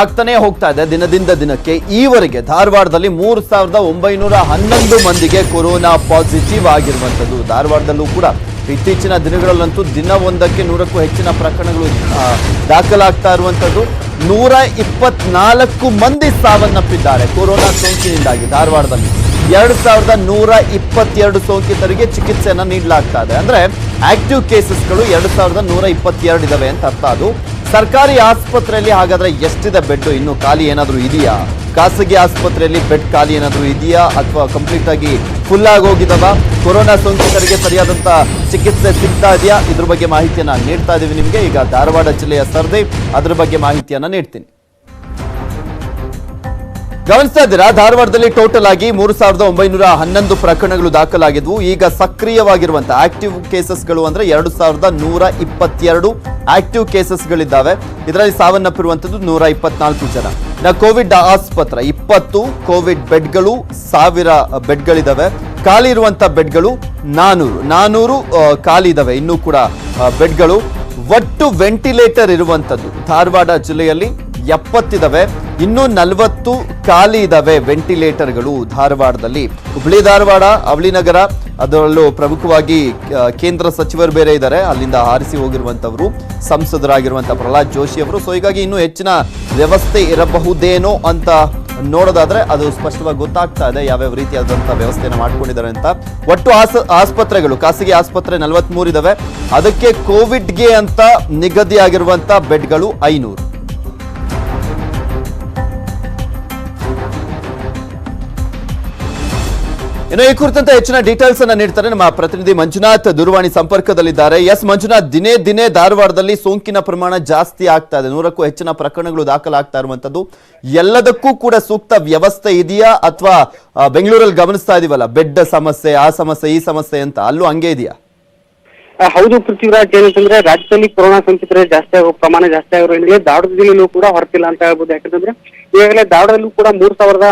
ಆಗ್ತಾನೆ ಹೋಗ್ತಾ ಇದೆ. ದಿನದಿಂದ ದಿನಕ್ಕೆ ಈವರೆಗೆ ಧಾರವಾಡದಲ್ಲಿ ಮೂರು ಸಾವಿರದ ಒಂಬೈನೂರ ಹನ್ನೊಂದು ಮಂದಿಗೆ ಕೊರೋನಾ ಪಾಸಿಟಿವ್ ಆಗಿರುವಂಥದ್ದು. ಧಾರವಾಡದಲ್ಲೂ ಕೂಡ ಇತ್ತೀಚಿನ ದಿನಗಳಲ್ಲಂತೂ ದಿನವೊಂದಕ್ಕೆ ನೂರಕ್ಕೂ ಹೆಚ್ಚಿನ ಪ್ರಕರಣಗಳು ದಾಖಲಾಗ್ತಾ ಇರುವಂಥದ್ದು. ನೂರ ಇಪ್ಪತ್ನಾಲ್ಕು ಮಂದಿ ಸಾವನ್ನಪ್ಪಿದ್ದಾರೆ ಕೊರೋನಾ ಸೋಂಕಿನಿಂದಾಗಿ ಧಾರವಾಡದಲ್ಲಿ. ಎರಡು ಸಾವಿರದ ನೂರ ಇಪ್ಪತ್ತೆರಡು ಸೋಂಕಿತರಿಗೆ ಚಿಕಿತ್ಸೆಯನ್ನು ನೀಡಲಾಗ್ತಾ ಇದೆ. ಅಂದ್ರೆ ಆಕ್ಟಿವ್ ಕೇಸಸ್ಗಳು ಎರಡು ಸಾವಿರದ ನೂರ ಇಪ್ಪತ್ತೆರಡು ಇದಾವೆ ಅಂತ ಅರ್ಥ ಅದು. ಸರ್ಕಾರಿ ಆಸ್ಪತ್ರೆಯಲ್ಲಿ ಹಾಗಾದ್ರೆ ಎಷ್ಟಿದೆ ಬೆಡ್ ಇನ್ನು ಖಾಲಿ ಏನಾದರೂ ಇದೆಯಾ? ಖಾಸಗಿ ಆಸ್ಪತ್ರೆಯಲ್ಲಿ ಬೆಡ್ ಖಾಲಿ ಏನಾದರೂ ಇದೆಯಾ? ಅಥವಾ ಕಂಪ್ಲೀಟ್ ಆಗಿ ಫುಲ್ ಆಗಿ ಹೋಗಿದವ? ಕೊರೋನಾ ಸೋಂಕಿತರಿಗೆ ಸರಿಯಾದಂತ ಚಿಕಿತ್ಸೆ ಸಿಗ್ತಾ ಇದೆಯಾ? ಇದ್ರ ಬಗ್ಗೆ ಮಾಹಿತಿಯನ್ನ ನೀಡ್ತಾ ಇದೀವಿ ನಿಮಗೆ. ಈಗ ಧಾರವಾಡ ಜಿಲ್ಲೆಯ ಸರ್ವೆ ಅದ್ರ ಬಗ್ಗೆ ಮಾಹಿತಿಯನ್ನ ನೀಡ್ತೀನಿ. ಗಮನಿಸ್ತಾ ಇದ್ದೀರಾ? ಧಾರವಾಡದಲ್ಲಿ ಟೋಟಲ್ ಆಗಿ ಮೂರು ಸಾವಿರದ ಒಂಬೈನೂರ ಹನ್ನೊಂದು ಪ್ರಕರಣಗಳು ದಾಖಲಾಗಿದ್ವು. ಈಗ ಸಕ್ರಿಯವಾಗಿರುವಂತಹ ಆಕ್ಟಿವ್ ಕೇಸಸ್ಗಳು ಅಂದ್ರೆ ಎರಡು ಸಾವಿರದ ನೂರ ಇಪ್ಪತ್ತೆರಡು ಆಕ್ಟಿವ್ ಕೇಸಸ್ಗಳಿದ್ದಾವೆ ಇದರಲ್ಲಿ ಸಾವನ್ನಪ್ಪಿರುವಂತದ್ದು ನೂರ ಇಪ್ಪತ್ನಾಲ್ಕು ಜನ. ನಾ ಕೋವಿಡ್ ಆಸ್ಪತ್ರೆ, ಇಪ್ಪತ್ತು ಕೋವಿಡ್ ಬೆಡ್ಗಳು, ಸಾವಿರ ಬೆಡ್ಗಳಿದ್ದಾವೆ. ಖಾಲಿ ಇರುವಂತ ಬೆಡ್ಗಳು ನಾನೂರು. ನಾನೂರು ಖಾಲಿ ಇದಾವೆ ಇನ್ನೂ ಕೂಡ ಬೆಡ್ಗಳು. ಒಟ್ಟು ವೆಂಟಿಲೇಟರ್ ಇರುವಂತದ್ದು ಧಾರವಾಡ ಜಿಲ್ಲೆಯಲ್ಲಿ ಎಪ್ಪತ್ತಿದಾವೆ. ಇನ್ನೂ ನಲವತ್ತು ಖಾಲಿ ಇದ್ದಾವೆ ವೆಂಟಿಲೇಟರ್ಗಳು ಧಾರವಾಡದಲ್ಲಿ. ಹುಬ್ಳಿ ಧಾರವಾಡ, ಅವಳಿ ನಗರ, ಅದರಲ್ಲೂ ಪ್ರಮುಖವಾಗಿ ಕೇಂದ್ರ ಸಚಿವರು ಬೇರೆ ಇದ್ದಾರೆ ಅಲ್ಲಿಂದ ಆರಿಸಿ ಹೋಗಿರುವಂತವರು ಸಂಸದರಾಗಿರುವಂಥ ಪ್ರಹ್ಲಾದ್ ಜೋಶಿ ಅವರು. ಸೊ ಹೀಗಾಗಿ ಇನ್ನೂ ಹೆಚ್ಚಿನ ವ್ಯವಸ್ಥೆ ಇರಬಹುದೇನೋ ಅಂತ ನೋಡೋದಾದ್ರೆ ಅದು ಸ್ಪಷ್ಟವಾಗಿ ಗೊತ್ತಾಗ್ತಾ ಇದೆ. ಯಾವ್ಯಾವ ರೀತಿಯಾದಂಥ ವ್ಯವಸ್ಥೆಯನ್ನು ಮಾಡ್ಕೊಂಡಿದ್ದಾರೆ ಅಂತ. ಒಟ್ಟು ಆಸ್, ಆಸ್ಪತ್ರೆಗಳು, ಖಾಸಗಿ ಆಸ್ಪತ್ರೆ ನಲವತ್ಮೂರು ಇದಾವೆ. ಅದಕ್ಕೆ ಕೋವಿಡ್ಗೆ ಅಂತ ನಿಗದಿಯಾಗಿರುವಂಥ ಬೆಡ್ಗಳು ಐನೂರು. ಇನ್ನು ಈ ಕುರಿತಂತೆ ಹೆಚ್ಚಿನ ಡೀಟೇಲ್ಸ್ ಅನ್ನ ನೀಡ್ತಾರೆ ನಮ್ಮ ಪ್ರತಿನಿಧಿ ಮಂಜುನಾಥ್ ದೂರವಾಣಿ ಸಂಪರ್ಕದಲ್ಲಿದ್ದಾರೆ. ಎಸ್ ಮಂಜುನಾಥ್, ದಿನೇ ದಿನೇ ಧಾರವಾಡದಲ್ಲಿ ಸೋಂಕಿನ ಪ್ರಮಾಣ ಜಾಸ್ತಿ ಆಗ್ತಾ ಇದೆ. ನೂರಕ್ಕೂ ಹೆಚ್ಚಿನ ಪ್ರಕರಣಗಳು ದಾಖಲಾಗ್ತಾ ಇರುವಂತದ್ದು. ಎಲ್ಲದಕ್ಕೂ ಕೂಡ ಸೂಕ್ತ ವ್ಯವಸ್ಥೆ ಇದೆಯಾ ಅಥವಾ ಬೆಂಗಳೂರಲ್ಲಿ ಗಮನಿಸ್ತಾ ಇದೀವಲ್ಲ? ಬೆಡ್ ಸಮಸ್ಯೆ, ಆ ಸಮಸ್ಯೆ, ಈ ಸಮಸ್ಯೆ ಅಂತ ಅಲ್ಲೂ ಹಂಗೆ ಇದೆಯಾ? ಹೌದು ಪೃಥ್ವಿರಾಜ್, ಏನಂತಂದ್ರೆ ರಾಜ್ಯದಲ್ಲಿ ಕೊರೋನಾ ಸೋಂಕಿತರ ಜಾಸ್ತಿ ಆಗೋ ಪ್ರಮಾಣ ಜಾಸ್ತಿ ಆಗಿರೋ ಹಿನ್ನೆಲೆ ಕೂಡ ಹೊರತಿಲ್ಲ ಅಂತ ಹೇಳ್ಬೋದು. ಯಾಕಂತಂದ್ರೆ ಈಗಾಗಲೇ ದಾವಣದಲ್ಲೂ ಕೂಡ ಮೂರ್ ಸಾವಿರದ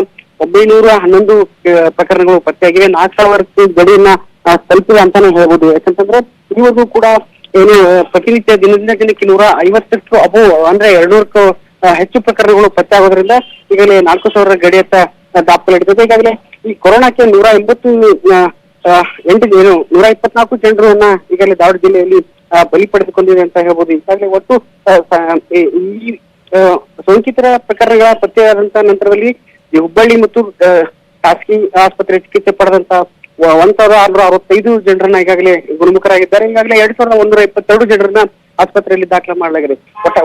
ಒಂಬೈನೂರ ಹನ್ನೊಂದು ಪ್ರಕರಣಗಳು ಪತ್ತೆಯಾಗಿವೆ. ನಾಲ್ಕು ಸಾವಿರಕ್ಕೆ ಗಡಿಯನ್ನ ತಲುಪಿದೆ ಅಂತಾನೆ ಹೇಳ್ಬೋದು. ಯಾಕಂತಂದ್ರೆ ಇವರಿಗೂ ಕೂಡ ಏನು ಪ್ರತಿನಿತ್ಯ ದಿನದಿಂದ ದಿನಕ್ಕೆ ನೂರ ಐವತ್ತಕ್ಕೂ ಅಬು, ಅಂದ್ರೆ ಎರಡ್ನೂರಕ್ಕೂ ಹೆಚ್ಚು ಪ್ರಕರಣಗಳು ಪತ್ತೆ ಆಗೋದ್ರಿಂದ ಈಗಲೇ ನಾಲ್ಕು ಸಾವಿರ ಗಡಿಯತ್ತ ದಾಖಲಾಗಿರ್ತದೆ ಈಗಾಗಲೇ ಈ ಕೊರೋನಾಕ್ಕೆ ನೂರ ಎಂಬತ್ತು ಎಂಟು, ಏನು, ನೂರ ಇಪ್ಪತ್ನಾಲ್ಕು ಜನರನ್ನ ಈಗಾಗಲೇ ದಾವಣ ಜಿಲ್ಲೆಯಲ್ಲಿ ಬಲಿ ಪಡೆದುಕೊಂಡಿದೆ ಅಂತ ಹೇಳ್ಬೋದು. ಈಗಾಗಲೇ ಒಟ್ಟು ಈ- ಸೋಂಕಿತರ ಪ್ರಕರಣಗಳ ಪತ್ತೆಯಾದಂತ ನಂತರದಲ್ಲಿ ಈ ಹುಬ್ಬಳ್ಳಿ ಮತ್ತು ಖಾಸಗಿ ಆಸ್ಪತ್ರೆ ಚಿಕಿತ್ಸೆ ಪಡೆದಂತ ಒಂದ್ ಸಾವಿರದ ಆರ್ನೂರ ಅರವತ್ತೈದು ಜನರನ್ನ ಈಗಾಗಲೇ ಗುಣಮುಖರಾಗಿದ್ದಾರೆ. ಈಗಾಗಲೇ ಎರಡ್ ಸಾವಿರದ ಒಂದೂರ ಇಪ್ಪತ್ತೆರಡು ಜನರನ್ನ ಆಸ್ಪತ್ರೆಯಲ್ಲಿ ದಾಖಲೆ ಮಾಡಲಾಗಿದೆ. ಒಟ್ಟ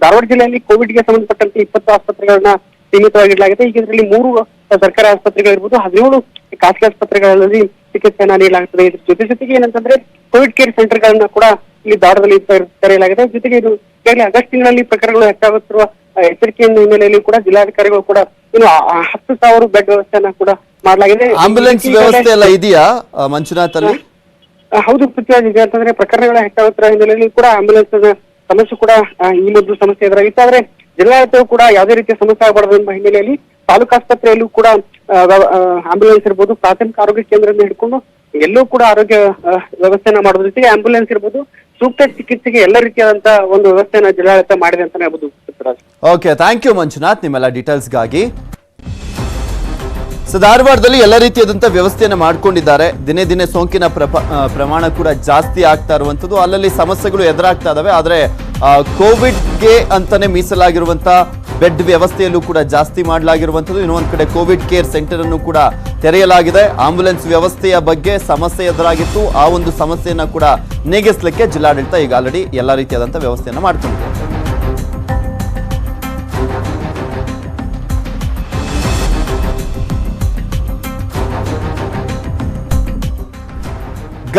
ಧಾರವಾಡ ಜಿಲ್ಲೆಯಲ್ಲಿ ಕೋವಿಡ್ಗೆ ಸಂಬಂಧಪಟ್ಟಂತೆ ಇಪ್ಪತ್ತು ಆಸ್ಪತ್ರೆಗಳನ್ನ ಸೀಮಿತವಾಗಿಡಲಾಗಿದೆ. ಈಗ ಇದರಲ್ಲಿ ಮೂರು ಸರ್ಕಾರಿ ಆಸ್ಪತ್ರೆಗಳಿರ್ಬೋದು, ಹದಿನೇಳು ಖಾಸಗಿ ಆಸ್ಪತ್ರೆಗಳಲ್ಲಿ ಚಿಕಿತ್ಸೆಯನ್ನ ನೀಡಲಾಗುತ್ತದೆ. ಇದ್ರ ಜೊತೆ ಜೊತೆಗೆ ಏನಂತಂದ್ರೆ ಕೋವಿಡ್ ಕೇರ್ ಸೆಂಟರ್ ಗಳನ್ನ ಕೂಡ ಇಲ್ಲಿ ತೆರೆ- ತೆರೆಯಲಾಗಿದೆ. ಜೊತೆಗೆ ಇದು ಈಗಾಗಲೇ ಆಗಸ್ಟ್ ತಿಂಗಳಲ್ಲಿ ಪ್ರಕರಣಗಳು ಹೆಚ್ಚಾಗುತ್ತಿರುವ ಆ, ಎಚ್ಚರಿಕೆಯ ಹಿನ್ನೆಲೆಯಲ್ಲಿ ಕೂಡ ಜಿಲ್ಲಾಧಿಕಾರಿಗಳು ಕೂಡ ಇನ್ನು ಹತ್ತು ಸಾವಿರ ಬೆಡ್ ವ್ಯವಸ್ಥೆಯನ್ನ ಕೂಡ ಮಾಡಲಾಗಿದೆ. ಆಂಬ್ಯುಲೆನ್ಸ್ ವ್ಯವಸ್ಥೆ ಎಲ್ಲ ಇದೆಯಾ ಮಂಜುನಾಥ್ ಅಲ್ಲಿ ಹೌದು ಪೃಥ್ವಿರಾಜ್ ಇದೆ ಅಂತಂದ್ರೆ ಪ್ರಕರಣಗಳ ಹೆಚ್ಚಾಗುತ್ತಿರುವ ಹಿನ್ನೆಲೆಯಲ್ಲಿ ಕೂಡ ಆಂಬ್ಯುಲೆನ್ಸ್ ಸಮಸ್ಯೆ ಕೂಡ ಈ ಮೊದಲು ಸಮಸ್ಯೆ ಎದುರಾಗಿತ್ತು. ಆದ್ರೆ ಜಿಲ್ಲಾಡಳಿತವು ಕೂಡ ಯಾವುದೇ ರೀತಿಯ ಸಮಸ್ಯೆ ಆಗಬಾರದು ಎಂಬ ಹಿನ್ನೆಲೆಯಲ್ಲಿ ತಾಲೂಕು ಆಸ್ಪತ್ರೆಯಲ್ಲೂ ಕೂಡ ಆಂಬ್ಯುಲೆನ್ಸ್ ಇರ್ಬೋದು ಪ್ರಾಥಮಿಕ ಆರೋಗ್ಯ ಕೇಂದ್ರದಿಂದ ಹಿಡ್ಕೊಂಡು ಎಲ್ಲೂ ಕೂಡ ಆರೋಗ್ಯ ವ್ಯವಸ್ಥೆಯನ್ನ ಮಾಡೋದ್ರ ಜೊತೆಗೆ ಆಂಬ್ಯುಲೆನ್ಸ್ ಇರ್ಬೋದು ಸೂಕ್ತ ಚಿಕಿತ್ಸೆಗೆ ಎಲ್ಲ ರೀತಿಯಾದಂತಹ ಒಂದು ವ್ಯವಸ್ಥೆಯನ್ನ ಜಿಲ್ಲಾಡಳಿತ ಮಾಡಿದೆ ಅಂತಾನೆ ಹೇಳ್ಬೋದು. ಓಕೆ ಥ್ಯಾಂಕ್ ಯು ಮಂಜುನಾಥ್ ನಿಮ್ಮೆಲ್ಲ ಡೀಟೇಲ್ಸ್ಗಾಗಿ ಸೊ ಧಾರವಾಡದಲ್ಲಿ ಎಲ್ಲ ರೀತಿಯಾದಂಥ ವ್ಯವಸ್ಥೆಯನ್ನು ಮಾಡ್ಕೊಂಡಿದ್ದಾರೆ. ದಿನೇ ದಿನೇ ಸೋಂಕಿನ ಪ್ರಮಾಣ ಕೂಡ ಜಾಸ್ತಿ ಆಗ್ತಾ ಇರುವಂಥದ್ದು. ಅಲ್ಲಲ್ಲಿ ಸಮಸ್ಯೆಗಳು ಎದುರಾಗ್ತಾ ಇದಾವೆ. ಆದರೆ ಕೋವಿಡ್ಗೆ ಅಂತಾನೆ ಮೀಸಲಾಗಿರುವಂಥ ಬೆಡ್ ವ್ಯವಸ್ಥೆಯಲ್ಲೂ ಕೂಡ ಜಾಸ್ತಿ ಮಾಡಲಾಗಿರುವಂಥದ್ದು. ಇನ್ನೊಂದು ಕಡೆ ಕೋವಿಡ್ ಕೇರ್ ಸೆಂಟರ್ ಅನ್ನು ಕೂಡ ತೆರೆಯಲಾಗಿದೆ. ಆಂಬ್ಯುಲೆನ್ಸ್ ವ್ಯವಸ್ಥೆಯ ಬಗ್ಗೆ ಸಮಸ್ಯೆ ಎದುರಾಗಿತ್ತು. ಆ ಒಂದು ಸಮಸ್ಯೆಯನ್ನು ಕೂಡ ನೀಗಿಸಲಿಕ್ಕೆ ಜಿಲ್ಲಾಡಳಿತ ಈಗ ಆಲ್ರೆಡಿ ಎಲ್ಲ ರೀತಿಯಾದಂಥ ವ್ಯವಸ್ಥೆಯನ್ನು ಮಾಡ್ಕೊಂಡಿದೆ.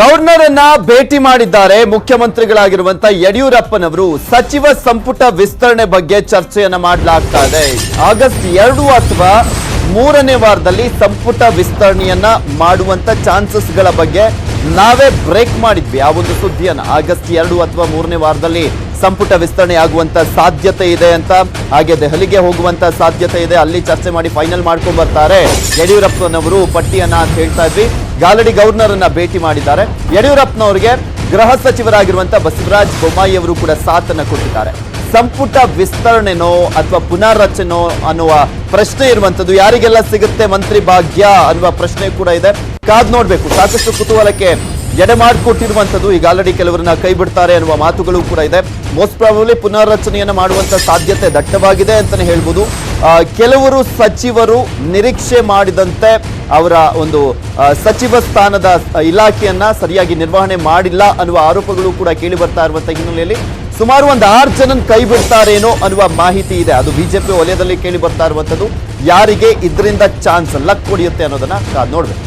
ಗವರ್ನರ್ ಅನ್ನ ಭೇಟಿ ಮಾಡಿದ್ದಾರೆ ಮುಖ್ಯಮಂತ್ರಿಗಳಾಗಿರುವಂತ ಯಡಿಯೂರಪ್ಪನವರು. ಸಚಿವ ಸಂಪುಟ ವಿಸ್ತರಣೆ ಬಗ್ಗೆ ಚರ್ಚೆಯನ್ನ ಮಾಡಲಾಗ್ತಾ ಇದೆ ಆಗಸ್ಟ್ ಎರಡು ಅಥವಾ ಮೂರನೇ ವಾರದಲ್ಲಿ ಸಂಪುಟ ವಿಸ್ತರಣೆಯನ್ನ ಮಾಡುವಂತ ಚಾನ್ಸಸ್ಗಳ ಬಗ್ಗೆ ನಾವೇ ಬ್ರೇಕ್ ಮಾಡಿದ್ವಿ. ಆ ಒಂದು ಸುದ್ದಿಯನ್ನ ಆಗಸ್ಟ್ ಎರಡು ಅಥವಾ ಮೂರನೇ ವಾರದಲ್ಲಿ ಸಂಪುಟ ವಿಸ್ತರಣೆ ಆಗುವಂತ ಸಾಧ್ಯತೆ ಇದೆ ಅಂತ, ಹಾಗೆ ದೆಹಲಿಗೆ ಹೋಗುವಂತ ಸಾಧ್ಯತೆ ಇದೆ. ಅಲ್ಲಿ ಚರ್ಚೆ ಮಾಡಿ ಫೈನಲ್ ಮಾಡ್ಕೊಂಡ್ ಬರ್ತಾರೆ ಯಡಿಯೂರಪ್ಪನವರು. ಪಟ್ಟಿಯನ್ನ ಅಂತ ಹೇಳ್ತಾ ಇದ್ವಿ. ಗಾಲಡಿ ಗವರ್ನರ್ ಅನ್ನ ಭೇಟಿ ಮಾಡಿದ್ದಾರೆ. ಯಡಿಯೂರಪ್ಪನವರಿಗೆ ಗೃಹ ಸಚಿವರಾಗಿರುವಂತ ಬಸವರಾಜ ಬೊಮ್ಮಾಯಿ ಅವರು ಕೂಡ ಸಾಥನ್ನ ಕೊಟ್ಟಿದ್ದಾರೆ. ಸಂಪುಟ ವಿಸ್ತರಣೆನೋ ಅಥವಾ ಪುನರ್ರಚನೆನೋ ಅನ್ನುವ ಪ್ರಶ್ನೆ ಇರುವಂತದ್ದು ಯಾರಿಗೆಲ್ಲ ಸಿಗುತ್ತೆ ಮಂತ್ರಿ ಭಾಗ್ಯ ಅನ್ನುವ ಪ್ರಶ್ನೆ ಕೂಡ ಇದೆ. ಕಾದ್ ನೋಡ್ಬೇಕು. ಸಾಕಷ್ಟು ಕುತೂಹಲಕ್ಕೆ ಎಡೆ ಮಾಡಿಕೊಟ್ಟಿರುವಂತದ್ದು ಈಗ ಆಲ್ರೆಡಿ ಕೆಲವರನ್ನ ಕೈ ಬಿಡ್ತಾರೆ ಅನ್ನುವ ಮಾತುಗಳು ಕೂಡ ಇದೆ. ಮೋಸ್ಟ್ ಪ್ರಾಬಬ್ಲಿ ಪುನರ್ರಚನೆಯನ್ನ ಮಾಡುವಂತ ಸಾಧ್ಯತೆ ದಟ್ಟವಾಗಿದೆ ಅಂತಾನೆ ಹೇಳ್ಬೋದು. ಕೆಲವರು ಸಚಿವರು ನಿರೀಕ್ಷೆ ಮಾಡಿದಂತೆ ಅವರ ಒಂದು ಸಚಿವ ಸ್ಥಾನದ ಇಲಾಖೆಯನ್ನ ಸರಿಯಾಗಿ ನಿರ್ವಹಣೆ ಮಾಡಿಲ್ಲ ಅನ್ನುವ ಆರೋಪಗಳು ಕೂಡ ಕೇಳಿ ಬರ್ತಾ ಇರುವಂತಹ ಹಿನ್ನೆಲೆಯಲ್ಲಿ ಸುಮಾರು ಒಂದು ಆರು ಜನನ್ ಕೈ ಬಿಡ್ತಾರೇನೋ ಅನ್ನುವ ಮಾಹಿತಿ ಇದೆ. ಅದು ಬಿಜೆಪಿ ವಲಯದಲ್ಲಿ ಕೇಳಿ ಬರ್ತಾ ಇರುವಂಥದ್ದು ಯಾರಿಗೆ ಇದರಿಂದ ಚಾನ್ಸ್ ಲಕ್ ಕೊಡಿಯುತ್ತೆ ಅನ್ನೋದನ್ನ ಕಾದ್ ನೋಡ್ಬೇಕು.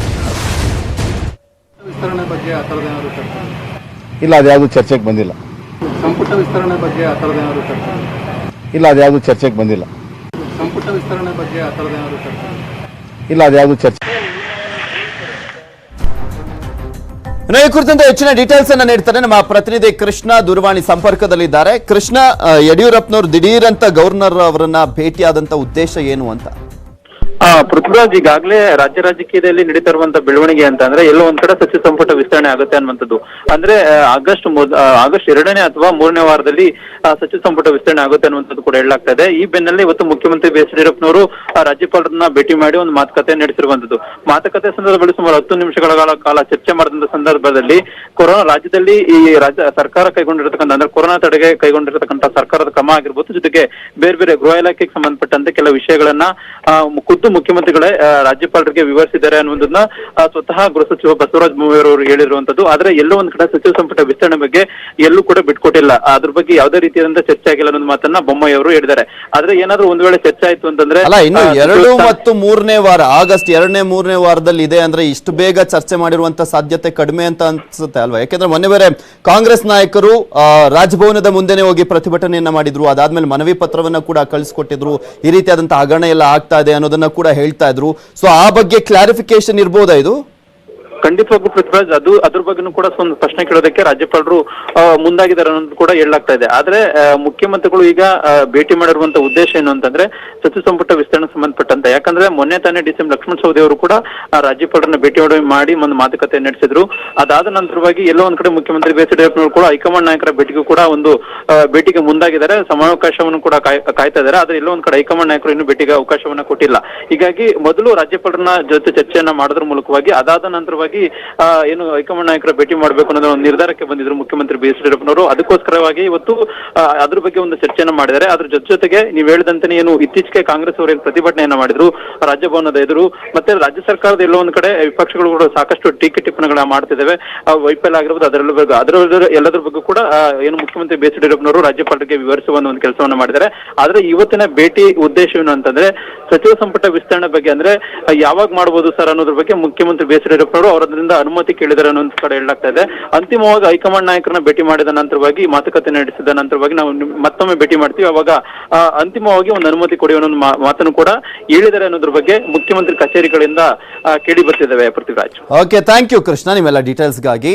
ಇಲ್ಲ ಅದ್ಯಾವುದು ಚರ್ಚೆಗೆ ಬಂದಿಲ್ಲ. ಸಂಪುಟ ವಿಸ್ತರಣೆ ಬಗ್ಗೆ ಆ ಥರದ್ದು ಏನಾದ್ರು ಚರ್ಚೆ ಇಲ್ಲ ಅದ್ಯಾವುದು ಚರ್ಚೆಗೆ ಬಂದಿಲ್ಲ. ಸಂಪುಟ ವಿಸ್ತರಣೆ ಬಗ್ಗೆ ಆ ಥರದ್ದು ಏನಾದ್ರು ಚರ್ಚೆ ಇಲ್ಲ ಅದ್ಯಾವುದು ಚರ್ಚೆ ಇನ್ನು ಈ ಕುರಿತಂತೆ ಹೆಚ್ಚಿನ ಡೀಟೇಲ್ಸ್ ಅನ್ನ ನೀಡ್ತಾರೆ ನಮ್ಮ ಪ್ರತಿನಿಧಿ ಕೃಷ್ಣ ದೂರವಾಣಿ ಸಂಪರ್ಕದಲ್ಲಿದ್ದಾರೆ. ಕೃಷ್ಣ ಯಡಿಯೂರಪ್ಪನವರು ದಿಢೀರಂತ ಗವರ್ನರ್ ಅವರನ್ನ ಭೇಟಿಯಾದಂತ ಉದ್ದೇಶ ಏನು ಅಂತ? ಪೃಥ್ವಿರಾಜ್ ಈಗಾಗಲೇ ರಾಜ್ಯ ರಾಜಕೀಯದಲ್ಲಿ ನಡೀತಾ ಇರುವಂತ ಬೆಳವಣಿಗೆ ಅಂತ ಅಂದ್ರೆ ಎಲ್ಲೋ ಒಂದ್ ಕಡೆ ಸಚಿವ ಸಂಪುಟ ವಿಸ್ತರಣೆ ಆಗುತ್ತೆ ಅನ್ನುವಂಥದ್ದು. ಅಂದ್ರೆ ಆಗಸ್ಟ್ ಆಗಸ್ಟ್ ಎರಡನೇ ಅಥವಾ ಮೂರನೇ ವಾರದಲ್ಲಿ ಸಚಿವ ಸಂಪುಟ ವಿಸ್ತರಣೆ ಆಗುತ್ತೆ ಅನ್ನುವಂಥದ್ದು ಕೂಡ ಹೇಳಲಾಗ್ತಾ ಈ ಬೆನ್ನಲ್ಲೇ ಇವತ್ತು ಮುಖ್ಯಮಂತ್ರಿ ಬಿ ಎಸ್ ಯಡಿಯೂರಪ್ಪನವರು ರಾಜ್ಯಪಾಲರನ್ನ ಭೇಟಿ ಮಾಡಿ ಒಂದು ಮಾತುಕತೆ ನಡೆಸಿರುವಂತದ್ದು ಮಾತುಕತೆ ಸಂದರ್ಭದಲ್ಲಿ ಸುಮಾರು ಹತ್ತು ನಿಮಿಷಗಳ ಕಾಲ- ಚರ್ಚೆ ಮಾಡಿದಂತ ಸಂದರ್ಭದಲ್ಲಿ ಕೊರೋನಾ ರಾಜ್ಯದಲ್ಲಿ ಈ ರಾಜ್ಯ, ಸರ್ಕಾರ ಕೈಗೊಂಡಿರತಕ್ಕಂಥ, ಅಂದ್ರೆ ಕೊರೋನಾ ತಡೆಗೆ ಕೈಗೊಂಡಿರತಕ್ಕಂಥ ಸರ್ಕಾರದ ಕ್ರಮ ಆಗಿರ್ಬೋದು, ಜೊತೆಗೆ ಬೇರೆ ಬೇರೆ ಗೃಹ ಇಲಾಖೆಗೆ ಸಂಬಂಧಪಟ್ಟಂತೆ ಕೆಲ ವಿಷಯಗಳನ್ನ ಖುದ್ದು ಮುಖ್ಯಮಂತ್ರಿಗಳೇ ರಾಜ್ಯಪಾಲರಿಗೆ ವಿವರಿಸಿದ್ದಾರೆ ಅನ್ನುವುದನ್ನ ಸ್ವತಃ ಗೃಹ ಸಚಿವ ಬಸವರಾಜ ಬೊಮ್ಮಾಯಿಯವರು ಹೇಳಿರುವಂತದ್ದು. ಆದ್ರೆ ಎಲ್ಲೋ ಒಂದ್ ಕಡೆ ಸಚಿವ ಸಂಪುಟ ವಿಸ್ತರಣೆ ಬಗ್ಗೆ ಎಲ್ಲೂ ಕೂಡ ಬಿಟ್ಕೊಟ್ಟಿಲ್ಲ. ಅದ್ರ ಬಗ್ಗೆ ಯಾವುದೇ ರೀತಿಯಾದಂತ ಚರ್ಚೆ ಆಗಿಲ್ಲ ಅನ್ನೋದು ಮಾತನ್ನ ಬೊಮ್ಮಾಯಿ ಅವರು ಹೇಳಿದ್ದಾರೆ. ಆದ್ರೆ ಏನಾದ್ರೂ ಒಂದ್ ವೇಳೆ ಚರ್ಚೆ ಆಯ್ತು ಅಂತಂದ್ರೆ ಅಲ್ಲ ಇನ್ನು ಎರಡು ಮತ್ತು ಮೂರನೇ ವಾರ ಆಗಸ್ಟ್ ಎರಡನೇ ಮೂರನೇ ವಾರದಲ್ಲಿ ಇದೆ ಅಂದ್ರೆ ಇಷ್ಟು ಬೇಗ ಚರ್ಚೆ ಮಾಡಿರುವಂತ ಸಾಧ್ಯತೆ ಕಡಿಮೆ ಅಂತ ಅನ್ಸುತ್ತೆ ಅಲ್ವಾ? ಯಾಕೆಂದ್ರೆ ಮೊನ್ನೆ ಬೇರೆ ಕಾಂಗ್ರೆಸ್ ನಾಯಕರು ರಾಜಭವನದ ಮುಂದೆನೆ ಹೋಗಿ ಪ್ರತಿಭಟನೆಯನ್ನ ಮಾಡಿದ್ರು. ಅದಾದ್ಮೇಲೆ ಮನವಿ ಪತ್ರವನ್ನ ಕೂಡ ಕಳಿಸ್ಕೊಟ್ಟಿದ್ರು. ಈ ರೀತಿಯಾದಂತಹ ಹಗರಣ ಎಲ್ಲ ಆಗ್ತಾ ಇದೆ ಅನ್ನೋದನ್ನ ಕೂಡ ಹೇಳ್ತಾ ಇದ್ರು. ಸೊ ಆ ಬಗ್ಗೆ ಕ್ಲಾರಿಫಿಕೇಶನ್ ಇರ್ಬೋದಾ ಇದು? ಖಂಡಿತವಾಗ್ಲೂ ಪೃಥ್ವಿರಾಜ್, ಅದು ಅದ್ರ ಬಗ್ಗೆನೂ ಕೂಡ ಒಂದು ಪ್ರಶ್ನೆ ಕೇಳೋದಕ್ಕೆ ರಾಜ್ಯಪಾಲರು ಮುಂದಾಗಿದ್ದಾರೆ ಅನ್ನೋದು ಕೂಡ ಹೇಳಲಾಗ್ತಾ ಇದೆ. ಆದ್ರೆ ಮುಖ್ಯಮಂತ್ರಿಗಳು ಈಗ ಭೇಟಿ ಮಾಡಿರುವಂತ ಉದ್ದೇಶ ಏನು ಅಂತಂದ್ರೆ, ಸಚಿವ ಸಂಪುಟ ವಿಸ್ತರಣೆ ಸಂಬಂಧಪಟ್ಟಂತೆ. ಯಾಕಂದ್ರೆ, ಮೊನ್ನೆ ತಾನೇ ಡಿಸಿಎಂ ಲಕ್ಷ್ಮಣ ಸವದಿ ಅವರು ಕೂಡ ರಾಜ್ಯಪಾಲರನ್ನ ಭೇಟಿ ಮಾಡಿ- ಒಂದು ಮಾತುಕತೆ ನಡೆಸಿದ್ರು. ಅದಾದ ನಂತರವಾಗಿ ಎಲ್ಲೋ ಒಂದ್ ಕಡೆ ಮುಖ್ಯಮಂತ್ರಿ ಬಿ ಎಸ್ ಯಡಿಯೂರಪ್ಪನವರು ಕೂಡ, ಹೈಕಮಾಂಡ್ ನಾಯಕರ ಭೇಟಿಗೂ ಕೂಡ ಒಂದು ಭೇಟಿಗೆ ಮುಂದಾಗಿದ್ದಾರೆ. ಸಮಾವಕಾಶವನ್ನು ಕೂಡ ಕಾಯ್- ಕಾಯ್ತಾ ಇದ್ದಾರೆ. ಆದ್ರೆ ಎಲ್ಲೋ ಒಂದ್ ಕಡೆ ಹೈಕಮಾಂಡ್ ನಾಯಕರು ಇನ್ನು ಭೇಟಿಗೆ ಅವಕಾಶವನ್ನ ಕೊಟ್ಟಿಲ್ಲ. ಹೀಗಾಗಿ ಮೊದಲು ರಾಜ್ಯಪಾಲರನ್ನ ಜೊತೆ ಚರ್ಚೆಯನ್ನ ಮಾಡೋದ್ರ ಮೂಲಕವಾಗಿ, ಅದಾದ ನಂತರವಾಗಿ ಆ, ಏನು ಹೈಕಮಾಂಡ್ ನಾಯಕರ ಭೇಟಿ ಮಾಡಬೇಕು ಅನ್ನೋದು ಒಂದು ನಿರ್ಧಾರಕ್ಕೆ ಬಂದಿದ್ರು ಮುಖ್ಯಮಂತ್ರಿ ಬಿ ಎಸ್ ಯಡಿಯೂರಪ್ಪನವರು. ಅದಕ್ಕೋಸ್ಕರವಾಗಿ ಇವತ್ತು ಅದ್ರ ಬಗ್ಗೆ ಒಂದು ಚರ್ಚೆಯನ್ನು ಮಾಡಿದ್ದಾರೆ. ಅದ್ರ ಜೊತೆ ಜೊತೆಗೆ ನೀವು ಹೇಳಿದಂತೆ ಏನು ಇತ್ತೀಚೆಗೆ ಕಾಂಗ್ರೆಸ್ ಅವರು ಪ್ರತಿಭಟನೆಯನ್ನ ಮಾಡಿದ್ರು ರಾಜ್ಯಭವನದ ಎದುರು ಮತ್ತೆ ರಾಜ್ಯ ಸರ್ಕಾರದ ಎಲ್ಲೋ ಒಂದು ಕಡೆ ವಿಪಕ್ಷಗಳು ಕೂಡ ಸಾಕಷ್ಟು ಟೀಕೆ ಟಿಪ್ಪಣಿಗಳನ್ನ ಮಾಡ್ತಿದ್ದಾವೆ. ವೈಫಲ್ಯ ಆಗಿರ್ಬೋದು ಅದರಲ್ಲೂ ಅದರ ಎಲ್ಲದ್ರ ಬಗ್ಗೆ ಕೂಡ ಏನು ಮುಖ್ಯಮಂತ್ರಿ ಬಿ ಎಸ್ ಯಡಿಯೂರಪ್ಪನವರು ರಾಜ್ಯಪಾಲರಿಗೆ ವಿವರಿಸುವ ಒಂದು ಕೆಲಸವನ್ನು ಮಾಡಿದ್ದಾರೆ. ಆದ್ರೆ ಇವತ್ತಿನ ಭೇಟಿ ಉದ್ದೇಶ ಏನು ಅಂತಂದ್ರೆ ಸಚಿವ ಸಂಪುಟ ವಿಸ್ತರಣೆ ಬಗ್ಗೆ ಅಂದ್ರೆ ಯಾವಾಗ ಮಾಡಬಹುದು ಸರ್ ಅನ್ನೋದ್ರ ಬಗ್ಗೆ ಮುಖ್ಯಮಂತ್ರಿ ಬಿ ಎಸ್ ಯಡಿಯೂರಪ್ಪನವರು ಅವರಿಂದ ಅನುಮತಿ ಕೇಳಿದ್ದಾರೆ ಅನ್ನೋ ಒಂದು ಕಡೆ ಹೇಳಲಾಗ್ತಾ ಇದೆ. ಅಂತಿಮವಾಗಿ ಹೈಕಮಾಂಡ್ ನಾಯಕರನ್ನ ಭೇಟಿ ಮಾಡಿದ ನಂತರವಾಗಿ, ಮಾತುಕತೆ ನಡೆಸಿದ ನಂತರವಾಗಿ ನಾವು ಮತ್ತೊಮ್ಮೆ ಭೇಟಿ ಮಾಡ್ತೀವಿ. ಅವಾಗ ಅಂತಿಮವಾಗಿ ಒಂದು ಅನುಮತಿ ಕೊಡಿ ಅನ್ನೋ ಮಾತನ್ನು ಕೂಡ ಹೇಳಿದ್ದಾರೆ ಅನ್ನೋದ್ರ ಬಗ್ಗೆ ಮುಖ್ಯಮಂತ್ರಿ ಕಚೇರಿಗಳಿಂದ ಕೇಳಿ ಬರ್ತಿದ್ದಾವೆ, Prithviraj. Okay thank you Krishna, ನಿಮ್ಮೆಲ್ಲ ಡೀಟೇಲ್ಸ್ಗಾಗಿ